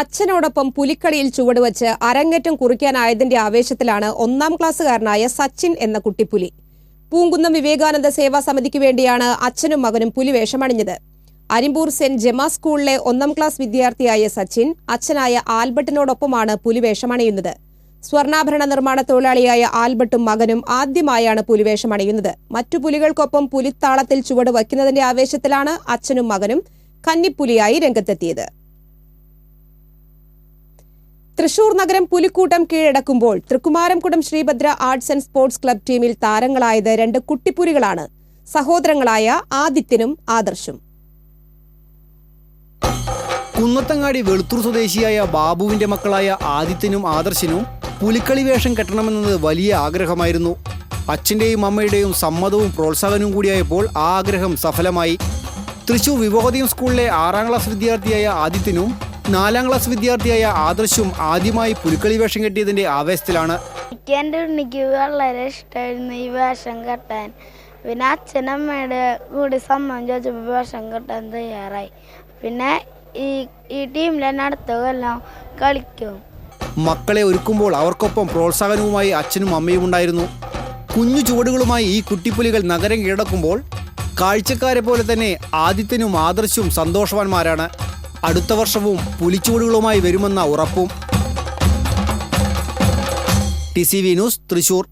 അച്ഛനോടൊപ്പം പുലിക്കളിയിൽ ചുവടുവച്ച് അരങ്ങേറ്റം കുറിക്കാനായതിന്റെ ആവേശത്തിലാണ് ഒന്നാം ക്ലാസ്സുകാരനായ സച്ചിൻ എന്ന കുട്ടിപ്പുലി. പൂങ്കുന്നം വിവേകാനന്ദ സേവാ സമിതിക്ക് വേണ്ടിയാണ് അച്ഛനും മകനും പുലി വേഷമണിഞ്ഞത്. അരിമ്പൂർ സെന്റ് ജമാ സ്കൂളിലെ ഒന്നാം ക്ലാസ് വിദ്യാർത്ഥിയായ സച്ചിൻ അച്ഛനായ ആൽബർട്ടിനോടൊപ്പമാണ് പുലി വേഷമണിയുന്നത്. സ്വർണാഭരണ നിർമ്മാണ തൊഴിലാളിയായ ആൽബർട്ടും മകനും ആദ്യമായാണ് പുലിവേഷമണിയുന്നത് മറ്റു പുലികൾക്കൊപ്പം പുലിത്താളത്തിൽ ചുവട് വയ്ക്കുന്നതിന്റെ ആവേശത്തിലാണ് അച്ഛനും മകനും കന്നിപ്പുലിയായി രംഗത്തെത്തിയത്. തൃശൂർ നഗരം പുലിക്കൂട്ടം കീഴടക്കുമ്പോൾ Thrikkumarakudam Sreebhadra arts and sports club ടീമിൽ താരങ്ങളായത് രണ്ട് കുട്ടിപ്പുലികളാണ്. സഹോദരങ്ങളായ ആദിത്യനും ആദർശും. കുന്നത്തങ്ങാടി വെളുത്തൂർ സ്വദേശിയായ ബാബുവിന്റെ മക്കളായ ആദിത്യനും ആദർശനും പുലിക്കളി വേഷം കെട്ടണമെന്നത് വലിയ ആഗ്രഹമായിരുന്നു. അച്ഛന്റെയും അമ്മയുടെയും സമ്മതവും പ്രോത്സാഹനവും കൂടിയായപ്പോൾ ആ ആഗ്രഹം സഫലമായി. തൃശൂർ വിവോദയം സ്കൂളിലെ ആറാം ക്ലാസ് വിദ്യാർത്ഥിയായ ആദിത്യനും നാലാം ക്ലാസ് വിദ്യാർത്ഥിയായ ആദർശും ആദ്യമായി പുലിക്കളി വേഷം കെട്ടിയതിന്റെ ആവേശത്തിലാണ്. എന്റെ ഉണ്ണിക്ക് വളരെ ഇഷ്ടമായിരുന്നു ഈ വേഷം കെട്ടാൻ. പിന്നെ അച്ഛനമ്മയുടെ കൂടി സമ്മതം ചോദിച്ചപ്പോൾ വേഷം കെട്ടാൻ തയ്യാറായി. പിന്നെ ഈ ഈ ടീമിൽ തന്നെ അടുത്ത കൊല്ലം കളിക്കും. മക്കളെ ഒരുക്കുമ്പോൾ അവർക്കൊപ്പം പ്രോത്സാഹനവുമായി അച്ഛനും അമ്മയും ഉണ്ടായിരുന്നു. കുഞ്ഞു ചുവടുകളുമായി ഈ കുട്ടിപ്പുലികൾ നഗരം കീഴടക്കുമ്പോൾ കാഴ്ചക്കാരെ പോലെ തന്നെ ആദിത്യനും ആദർശവും സന്തോഷവാന്മാരാണ്. അടുത്ത വർഷവും പുലിച്ചുവടുകളുമായി വരുമെന്ന ഉറപ്പും. T C V news Thrissur.